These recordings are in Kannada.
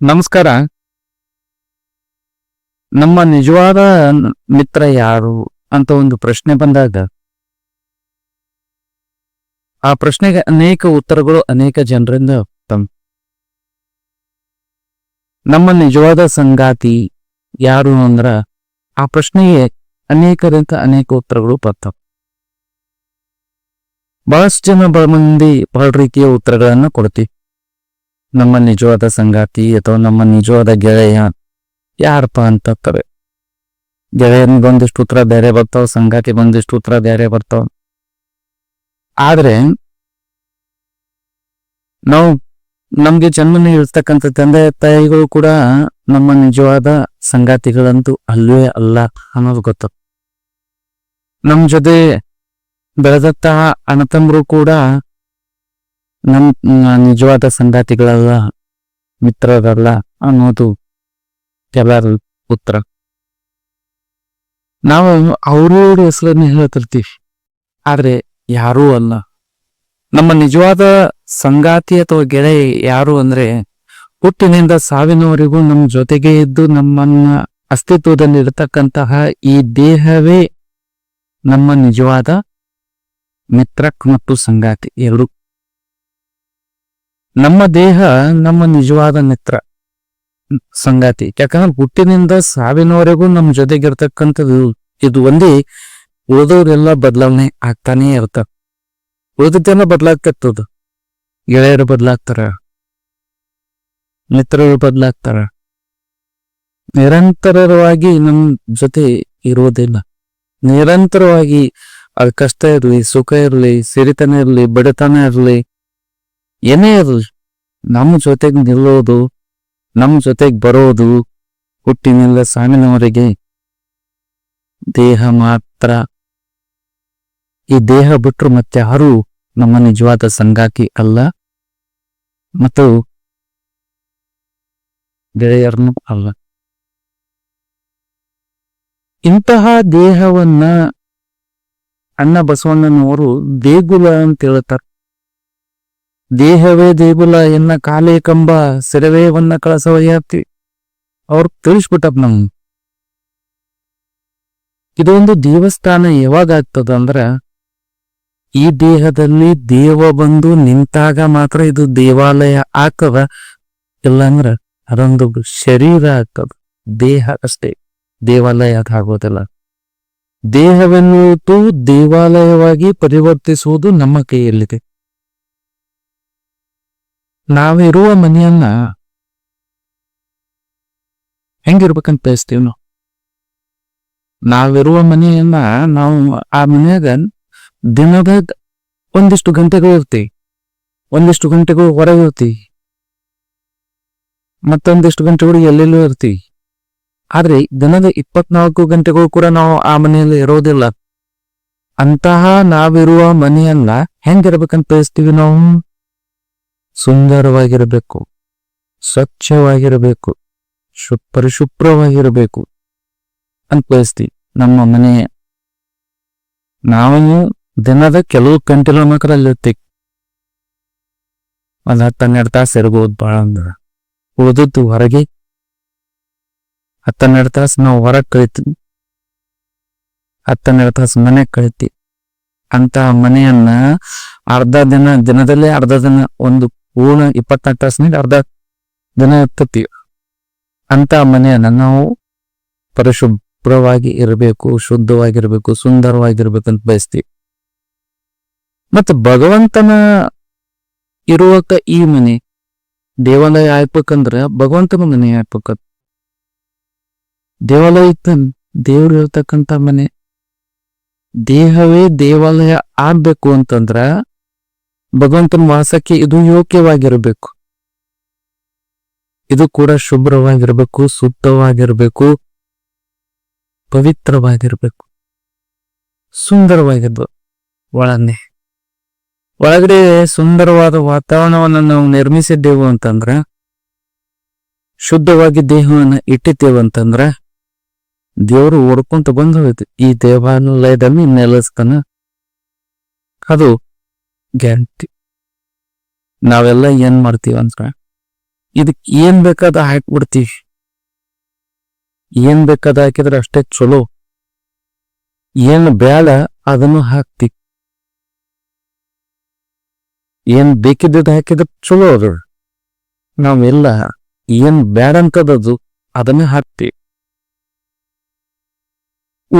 ನಮಸ್ಕಾರ. ನಮ್ಮ ನಿಜವಾದ ಮಿತ್ರ ಯಾರು ಅಂತ ಒಂದು ಪ್ರಶ್ನೆ ಬಂದಾಗ, ಆ ಪ್ರಶ್ನೆಗೆ ಅನೇಕ ಉತ್ತರಗಳು ಅನೇಕ ಜನರಿಂದ ತಮ್ಮ ನಮ್ಮ ನಿಜವಾದ ಸಂಗಾತಿ ಯಾರು ಅಂದ್ರ, ಆ ಪ್ರಶ್ನೆಗೆ ಅನೇಕರಿಂದ ಅನೇಕ ಉತ್ತರಗಳು ಬರ್ತಾವ. ಬಹಳಷ್ಟು ಜನ ಬಹಳ ಮಂದಿ ಬಹಳ ರೀತಿಯ ಉತ್ತರಗಳನ್ನ ಕೊಡ್ತೀವಿ. ನಮ್ಮ ನಿಜವಾದ ಸಂಗಾತಿ ಅಥವಾ ನಮ್ಮ ನಿಜವಾದ ಗೆಳೆಯ ಯಾರಪ್ಪ ಅಂತ ಕರೆ ಗೆಳೆಯನಿಗೆ ಬಂದಿಷ್ಟು ಉತ್ತರ ಬೇರೆ ಬರ್ತಾವ, ಸಂಗಾತಿ ಬಂದಿಷ್ಟು ಉತ್ತರ ಬೇರೆ ಬರ್ತಾವ. ಆದ್ರೆ ನಾವು ನಮ್ಗೆ ಜನ್ಮ ಇರ್ತಕ್ಕಂಥ ತಂದೆ ತಾಯಿಗಳು ಕೂಡ ನಮ್ಮ ನಿಜವಾದ ಸಂಗಾತಿಗಳಂತೂ ಅಲ್ಲವೇ ಅಲ್ಲ ಅನ್ನೋದು ಗೊತ್ತು. ನಮ್ ಜೊತೆ ಬೆಳೆದಂತಹ ಅಣ್ಣತಮ್ಮರು ಕೂಡ ನಮ್ ನಿಜವಾದ ಸಂಗಾತಿಗಳಲ್ಲ, ಮಿತ್ರರಲ್ಲ ಅನ್ನೋದು ಎಲ್ಲರ ಉತ್ತರ. ನಾವು ಅವ್ರವ್ರ ಹೆಸರನ್ನು ಹೇಳ್ತಿರ್ತೀವಿ. ಆದ್ರೆ ಯಾರೂ ಅಲ್ಲ. ನಮ್ಮ ನಿಜವಾದ ಸಂಗಾತಿ ಅಥವಾ ಗೆಳೆಯ ಯಾರು ಅಂದ್ರೆ, ಹುಟ್ಟಿನಿಂದ ಸಾವಿನವರೆಗೂ ನಮ್ಮ ಜೊತೆಗೆ ಇದ್ದು ನಮ್ಮನ್ನ ಅಸ್ತಿತ್ವದಲ್ಲಿ ಇರತಕ್ಕಂತಹ ಈ ದೇಹವೇ ನಮ್ಮ ನಿಜವಾದ ಮಿತ್ರ ಮತ್ತು ಸಂಗಾತಿ ಎರಡು. ನಮ್ಮ ದೇಹ ನಮ್ಮ ನಿಜವಾದ ಮಿತ್ರ ಸಂಗಾತಿ. ಯಾಕಂದ್ರೆ ಹುಟ್ಟಿನಿಂದ ಸಾವಿನವರೆಗೂ ನಮ್ಮ ಜೊತೆಗಿರ್ತಕ್ಕಂಥದ್ದು ಇದು ಒಂದೇ ಉಳಿದವರೆಲ್ಲ ಬದಲಾವಣೆ ಆಗ್ತಾನೆ ಇರ್ತಾವ ಉಳಿದದ್ದೆಲ್ಲ ಬದಲಾಗ್ತಿರ್ತದ. ಗೆಳೆಯರು ಬದಲಾಗ್ತಾರ. ಮಿತ್ರರು ಬದಲಾಗ್ತಾರ. ನಿರಂತರವಾಗಿ ನಮ್ಮ ಜೊತೆ ಇರೋದಿಲ್ಲ ನಿರಂತರವಾಗಿ ಅದು ಕಷ್ಟ ಇರಲಿ, ಸುಖ ಇರಲಿ, ಸಿರಿತನ ಇರಲಿ, ಬಡತನ ಇರಲಿ ಏನೇ ಅದು ನಮ್ಮ ಜೊತೆಗೆ ನಿಲ್ಲೋದು, ನಮ್ಮ ಜೊತೆಗೆ ಬರೋದು, ಹುಟ್ಟಿನಿಂದ ಸಾವಿನವರೆಗೆ ದೇಹ ಮಾತ್ರ. ಈ ದೇಹ ಬಿಟ್ಟರು ಮತ್ತೆ ಯಾರು ನಮ್ಮ ನಿಜವಾದ ಸಂಗಾತಿ ಅಲ್ಲ. ಮತ್ತು ಗೆಳೆಯರನ್ನು ಅಲ್ಲ. ಇಂತಹ ದೇಹವನ್ನ ಅಣ್ಣ ಬಸವಣ್ಣನವರು ದೇಗುಲ ಅಂತ ಹೇಳ್ತಾರೆ. ದೇಹವೇ ದೇಗುಲ ಎನ್ನ ಕಾಲೇ ಕಂಬ ಸೆರವೇವನ್ನ ಕಳಸವಯ್ಯಾತಿ ಅವ್ರು ತಿಳಿಸ್ಬಿಟ್ಟಪ್ಪ ನಮ್ ಇದೊಂದು ದೇವಸ್ಥಾನ ಯಾವಾಗ ಆಗ್ತದ ಅಂದ್ರ, ಈ ದೇಹದಲ್ಲಿ ದೇವ ಬಂದು ನಿಂತಾಗ ಮಾತ್ರ ಇದು ದೇವಾಲಯ ಆಗ್ತದ. ಇಲ್ಲಾಂದ್ರ ಅದೊಂದು ಶರೀರ ಆಗ್ತದ. ದೇಹ ಅಷ್ಟೇ, ದೇವಾಲಯ ಅದ್ ಆಗೋದಿಲ್ಲ. ದೇಹವೆನ್ನುವುದು ದೇವಾಲಯವಾಗಿ ಪರಿವರ್ತಿಸುವುದು ನಮ್ಮ ಕೈಯಲ್ಲಿದೆ. ನಾವಿರುವ ಮನೆಯನ್ನ ಹೆಂಗಿರ್ಬೇಕಂತ ಬಯಸ್ತೀವಿ ನಾವು? ನಾವಿರುವ ಮನೆಯನ್ನ ನಾವು ಆ ಮನೆಯಾಗ ದಿನದ ಒಂದಿಷ್ಟು ಗಂಟೆಗಳು ಇರ್ತೀವಿ. ಒಂದಿಷ್ಟು ಗಂಟೆಗಳು ಹೊರಗೆ ಇರ್ತೀವಿ. ಮತ್ತೊಂದಿಷ್ಟು ಗಂಟೆಗಳು ಎಲ್ಲೆಲ್ಲೂ ಇರ್ತೀವಿ. ಆದ್ರೆ ದಿನದ ಇಪ್ಪತ್ನಾಲ್ಕು ಗಂಟೆಗಳು ಕೂಡ ನಾವು ಆ ಮನೆಯಲ್ಲಿ ಇರೋದಿಲ್ಲ. ಅಂತಹ ನಾವಿರುವ ಮನೆಯನ್ನ ಹೆಂಗಿರ್ಬೇಕಂತ ಬಯಸ್ತೀವಿ ನಾವು? ಸುಂದರವಾಗಿರಬೇಕು, ಸ್ವಚ್ಛವಾಗಿರಬೇಕು ಶು ಪರಿಶುಭ್ರವಾಗಿರಬೇಕು ಅಂತ ಬಯಸ್ತೀವಿ ನಮ್ಮ ಮನೆ ನಾವು ದಿನದ ಕೆಲವು ಗಂಟೆಗಳ ಮಾತ್ರ ಅಲ್ಲಿರ್ತೀವಿ ಒಂದ್ ಹತ್ತು ಹನ್ನೆರಡು ತಾಸು ಇರ್ಬೋದು ಭಾಳ ಅಂದ್ರೆ. ಉಳಿದದ್ದು ಹೊರಗೆ ಹನ್ನೆರಡು ತಾಸು ನಾವು ಹೊರಗೆ ಕಳಿತೀವಿ. ಹನ್ನೆರಡು ತಾಸು ಮನೆ ಕಳಿತೀವಿ. ಅಂತ ಮನೆಯನ್ನ ಅರ್ಧ ದಿನ ದಿನದಲ್ಲೇ ಅರ್ಧ ದಿನ ಒಂದು ಪೂರ್ಣ ಇಪ್ಪತ್ನಾಲ್ಕು ತಾಸಿನಿಂದ ಅರ್ಧ ದಿನ ಇರ್ತತಿ. ಅಂತ ಮನೆಯನ್ನ ನಾವು ಪರಿಶುಭ್ರವಾಗಿ ಇರಬೇಕು, ಶುದ್ಧವಾಗಿರ್ಬೇಕು, ಸುಂದರವಾಗಿರ್ಬೇಕು ಅಂತ ಬಯಸ್ತೀವಿ. ಮತ್ತೆ ಭಗವಂತನ ಇರುವಕ ಈ ಮನೆ, ದೇವಾಲಯ ಆಗ್ಬೇಕಂದ್ರ ಭಗವಂತನ ಮನೆ ಆಗ್ಬೇಕ ದೇವಾಲಯ ಇತ್ತನ್ ದೇವ್ರು ಇರ್ತಕ್ಕಂಥ ಮನೆ. ದೇಹವೇ ದೇವಾಲಯ ಆಗ್ಬೇಕು ಅಂತಂದ್ರ ಭಗವಂತನ ವಾಸಕ್ಕೆ ಇದು ಯೋಗ್ಯವಾಗಿರಬೇಕು. ಇದು ಕೂಡ ಶುಭ್ರವಾಗಿರಬೇಕು ಸೂಕ್ತವಾಗಿರಬೇಕು ಪವಿತ್ರವಾಗಿರಬೇಕು. ಸುಂದರವಾಗಿರ್ಬೇಕು ಒಳನೆ. ಒಳಗಡೆ ಸುಂದರವಾದ ವಾತಾವರಣವನ್ನು ನಾವು ನಿರ್ಮಿಸಿದ್ದೇವು ಅಂತಂದ್ರ, ಶುದ್ಧವಾಗಿ ದೇಹವನ್ನು ಇಟ್ಟಿದ್ದೇವೆ ಅಂತಂದ್ರ, ದೇವರು ಓಡ್ಕೊಂತ ಬಂದು ಹೋಯ್ತು ಈ ದೇವಾಲಯದಲ್ಲಿ ನೆಲೆಸ್ತಾನ ಅದು ಗ್ಯಾರಂಟಿ. ನಾವೆಲ್ಲ ಏನ್ ಮಾಡ್ತೀವಿ ಅಂದ್ರ ಇದಕ್ ಏನ್ ಬೇಕಾದ ಹಾಕ್ಬಿಡ್ತೀವಿ. ಏನ್ ಬೇಕಾದ ಹಾಕಿದ್ರೆ ಅಷ್ಟೇ ಚಲೋ. ಏನ್ ಬೇಡ ಅದನ್ನು ಹಾಕ್ತಿ ಏನ್ ಬೇಕಿದ್ದದ ಹಾಕಿದ್ರೆ ಚಲೋ ಅದು. ನಾವೆಲ್ಲ ಏನ್ ಬೇಡ ಅಂತದದು ಅದನ್ನೇ ಹಾಕ್ತಿವಿ.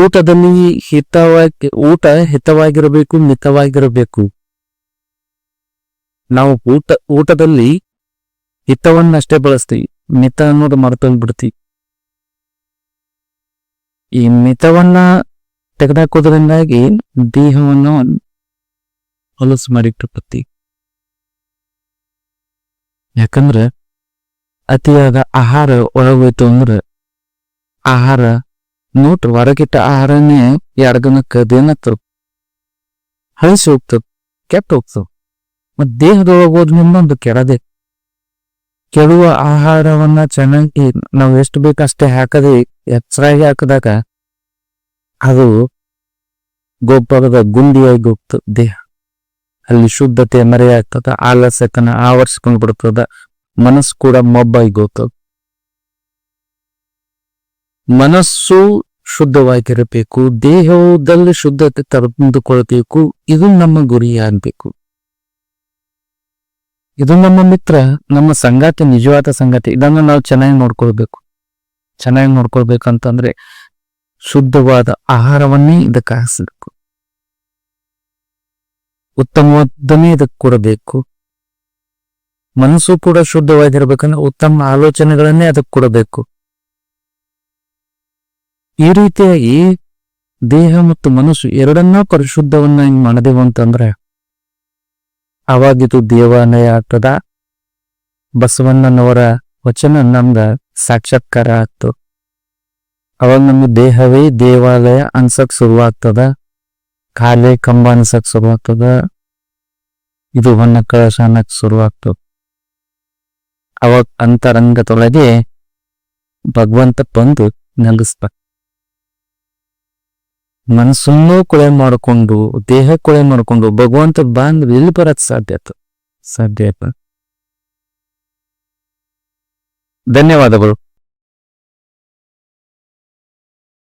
ಊಟದಲ್ಲಿ ಹಿತವಾಗಿ, ಊಟ ಹಿತವಾಗಿರಬೇಕು, ಮಿತವಾಗಿರಬೇಕು. ನಾವು ಊಟ, ಊಟದಲ್ಲಿ ಹಿತವನ್ನಷ್ಟೇ ಬಳಸ್ತೀವಿ. ಮಿತ ಅನ್ನೋದು ಮರೆತೋಗ್ಬಿಡ್ತೀವಿ. ಈ ಮಿತವನ್ನ ತೆಗೆದಾಕೋದ್ರಿಂದಾಗಿ ದೇಹವನ್ನು ಹೊಲಸು ಮಾಡಿಟ್ಟಿರ್ತೀವಿ. ಯಾಕಂದ್ರೆ ಅತಿಯಾದ ಆಹಾರ ಒಳಗೋಯ್ತು ಅಂದ್ರೆ ಆಹಾರ ನೋಟ್ರಿ ಹೊರಗಿಟ್ಟ ಆಹಾರನೇ ಎರಡು ದಿನ ಅದೇನತ್ತ ಹಳಸಿ ಹೋಗ್ತದೆ, ಕೆಟ್ಟ ಹೋಗ್ತದ. ಮತ್ ದೇಹದೊಳಗೆ ಹೋದ್ಮೇಲೆ ಒಂದು ಕೆಡದೆ. ಕೆಡುವ ಆಹಾರವನ್ನ ಚೆನ್ನಾಗಿ ನಾವು ಎಷ್ಟು ಬೇಕಷ್ಟೇ ಹಾಕದೆ ಎಚ್ಚರಾಗಿ ಹಾಕಿದಾಗ ಅದು ಗೊಬ್ಬರದ ಗುಂಡಿಯಾಗಿ ಹೋಗ್ತದೆ ದೇಹ. ಅಲ್ಲಿ ಶುದ್ಧತೆ ಮರೆಯಾಗ್ತದ ಆಲಸ್ಯಕನ ಆವರಿಸ್ಕೊಂಡು ಬಿಡ್ತದ, ಮನಸ್ಸು ಕೂಡ ಮೊಬ್ಬಾಗಿ ಹೋಗ್ತದ. ಮನಸ್ಸು ಶುದ್ಧವಾಗಿರಬೇಕು ದೇಹದಲ್ಲಿ ಶುದ್ಧತೆ ತಂದುಕೊಳ್ಬೇಕು, ಇದು ನಮ್ಮ ಗುರಿ ಆಗ್ಬೇಕು ಇದು ನಮ್ಮ ಮಿತ್ರ, ನಮ್ಮ ಸಂಗಾತಿ, ನಿಜವಾದ ಸಂಗಾತಿ. ಇದನ್ನು ನಾವು ಚೆನ್ನಾಗಿ ನೋಡ್ಕೊಳ್ಬೇಕು. ಚೆನ್ನಾಗಿ ನೋಡ್ಕೊಳ್ಬೇಕಂತಂದ್ರೆ ಶುದ್ಧವಾದ ಆಹಾರವನ್ನೇ ಇದಕ್ಕೆ ಹಾಕಿಸ್ಬೇಕು. ಉತ್ತಮವಾದನ್ನೇ ಇದಕ್ಕೆ ಕೊಡಬೇಕು. ಮನಸ್ಸು ಕೂಡ ಶುದ್ಧವಾಗಿರ್ಬೇಕಂದ್ರೆ ಉತ್ತಮ ಆಲೋಚನೆಗಳನ್ನೇ ಅದಕ್ಕೆ ಕೊಡಬೇಕು. ಈ ರೀತಿಯಾಗಿ ದೇಹ ಮತ್ತು ಮನಸ್ಸು ಎರಡನ್ನ ಪರಿಶುದ್ಧವನ್ನ ಮಾಡಿದೆವು ಅಂತಂದ್ರೆ ಅವಾಗಿದು ದೇವಾಲಯ ಆಗ್ತದ ಬಸವಣ್ಣನವರ ವಚನ ನಮ್ದ ಸಾಕ್ಷಾತ್ಕಾರ ಆಗ್ತು ಅವಾಗ ನಮ್ಮ ದೇಹವೇ ದೇವಾಲಯ ಅನ್ಸಕ್ ಶುರುವಾಗ್ತದ. ಕಾಲೇ ಕಂಬ ಅನ್ಸಕ್ ಶುರುವಾಗ್ತದ. ಇದು ಹೊನ್ನ ಕಳಶ ಅನ್ನಕ್ ಶುರುವಾಗ್ತದ ಅವಾಗ ಅಂತರಂಗದೊಳಗೆ ಭಗವಂತ ಬಂದು ನೆಲೆಸ್ಬೇಕು ಮನಸ್ಸನ್ನೂ ಕೊಳೆ ಮಾಡಿಕೊಂಡು ದೇಹ ಕೊಳೆ ಮಾಡಿಕೊಂಡು ಭಗವಂತ ಬಂದ್ ಎಲ್ಲಿ ಬರಕ್ ಸಾಧ್ಯ ಸಾಧ್ಯ ಧನ್ಯವಾದಗಳು.